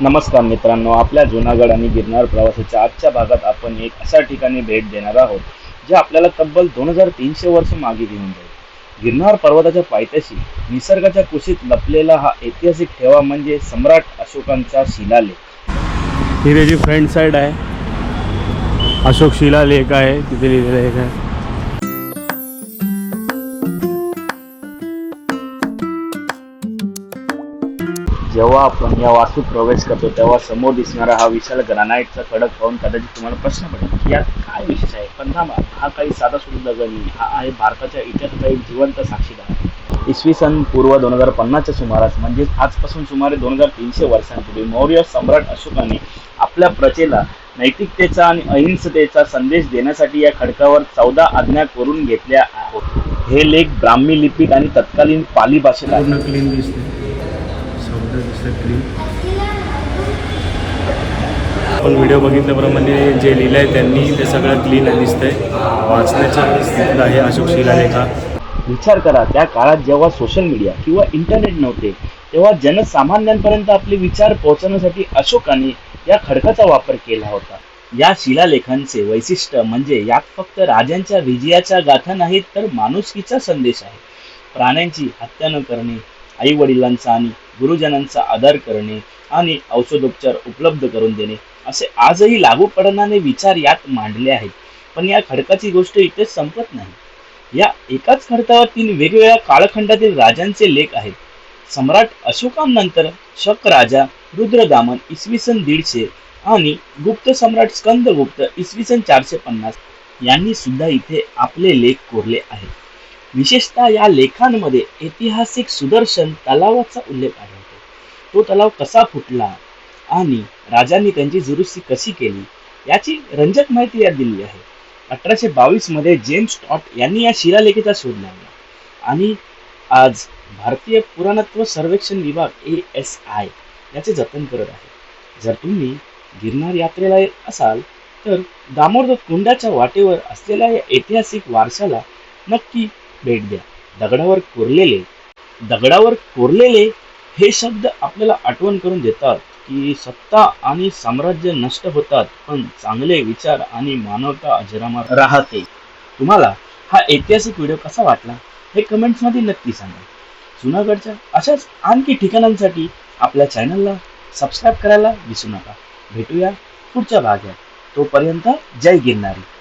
नमस्कार मित्रांनो आपल्या जुनागड आणि गिरनार प्रवासाच्या आजच्या भागात आपण एक अशा ठिकाणी भेट देणार आहोत जे आपल्याला तब्बल दोन हजार तीनशे वर्ष मागे घेऊन जाईल. गिरनार पर्वताच्या पायथ्याशी निसर्गाच्या कुशीत लपलेला हा ऐतिहासिक ठेवा म्हणजे सम्राट अशोकांचा शिलालेख. ही त्याची फ्रंट साईड आहे. अशोक शिलालेख आहे तिथे लिहिलेलं एक आहे. जेव्हा आपण या वास्तूत प्रवेश करतो तेव्हा समोर दिसणारा हा विशाल ग्रॅनाईटचा खडक पाहून कदाचित तुम्हाला प्रश्न पडेल की यात काय विशेष आहे? पण थांबा हा काही साधा सुद्धा दगड नाही हा आहे भारताच्या इतिहासाचा एक जिवंत साक्षीदार. इसवी सन पूर्व दोन हजार पन्नासच्या सुमारास म्हणजेच आजपासून सुमारे दोन हजार तीनशे वर्षांपूर्वी मौर्य सम्राट अशोकाने आपल्या प्रजेला नैतिकतेचा आणि अहिंसतेचा संदेश देण्यासाठी या खडकावर चौदा आज्ञा करून घेतल्या आहोत. हे लेख ब्राह्मी लिपीत आणि तत्कालीन पाली भाषेत पूर्ण क्लीन दिसते. क्लीन आपण व्हिडिओ बघितल्याप्रमाणे जे लिहिलं आहे त्यांनी ते सगळं क्लीन दिसतंय. वाचण्याच्या स्थितीत आहे अशोक शिलालेखा. विचार करा त्या काळात जेव्हा सोशल मीडिया किंवा इंटरनेट नव्हते तेव्हा जनसामान्यांपर्यंत आपले विचार पोहोचवण्यासाठी अशोकाने या खडकाचा वापर केला होता. या शिलालेखांचे वैशिष्ट्य म्हणजे यात फक्त राजांच्या विजयाच्या गाथा नाहीत तर माणुसकीचा संदेश आहे. प्राण्यांची हत्या न करणे आई वडिलांचा आणि गुरुजनांचा आदर करणे आणि औषधोपचार उपलब्ध करून देणे असे आजही लागू पडणारे विचार यात मांडले आहेत. पण या खडकाची गोष्ट इथे संपत नाही. या एकाच खडकावर तीन वेगवेगळ्या काळखंडातील राजांचे लेख आहेत. सम्राट अशोकांनंतर शक राजा रुद्रदामन इसवी सन दीडशे आणि गुप्त सम्राट स्कंदगुप्त इसवी सन चारशे पन्नास यांनी सुद्धा इथे आपले लेख कोरले आहेत. विशेषतः या लेखांमध्ये ऐतिहासिक सुदर्शन तलावाचा उल्लेख आढळतो तो तलाव कसा फुटला आणि राजांनी त्यांची दुरुस्ती कशी केली याची रंजक माहिती यात दिली आहे. अठराशे बावीसमध्ये जेम्स टॉट यांनी या शिलालेखेचा शोध लावला आणि आज भारतीय पुराणत्व सर्वेक्षण विभाग ए एस आय याचे जतन करत आहे. जर तुम्ही गिरनार यात्रेला येत असाल तर दामोदर कुंडाच्या वाटेवर असलेल्या या ऐतिहासिक वारशाला नक्की भेट द्या. दगडावर कोरलेले दगडावर कोरलेले हे शब्द आपल्याला आठवण करून देतात की सत्ता आणि साम्राज्य नष्ट होतात पण चांगले विचार आणि मानवता अजरामर राहते. तुम्हाला हा ऐतिहासिक व्हिडिओ कसा वाटला हे कमेंट्समध्ये नक्की सांगा. जुनागडच्या अशाच आणखी ठिकाणांसाठी आपल्या चॅनलला सबस्क्राईब करायला विसरू नका. भेटूया पुढच्या भागात. तोपर्यंत जय गिरणारी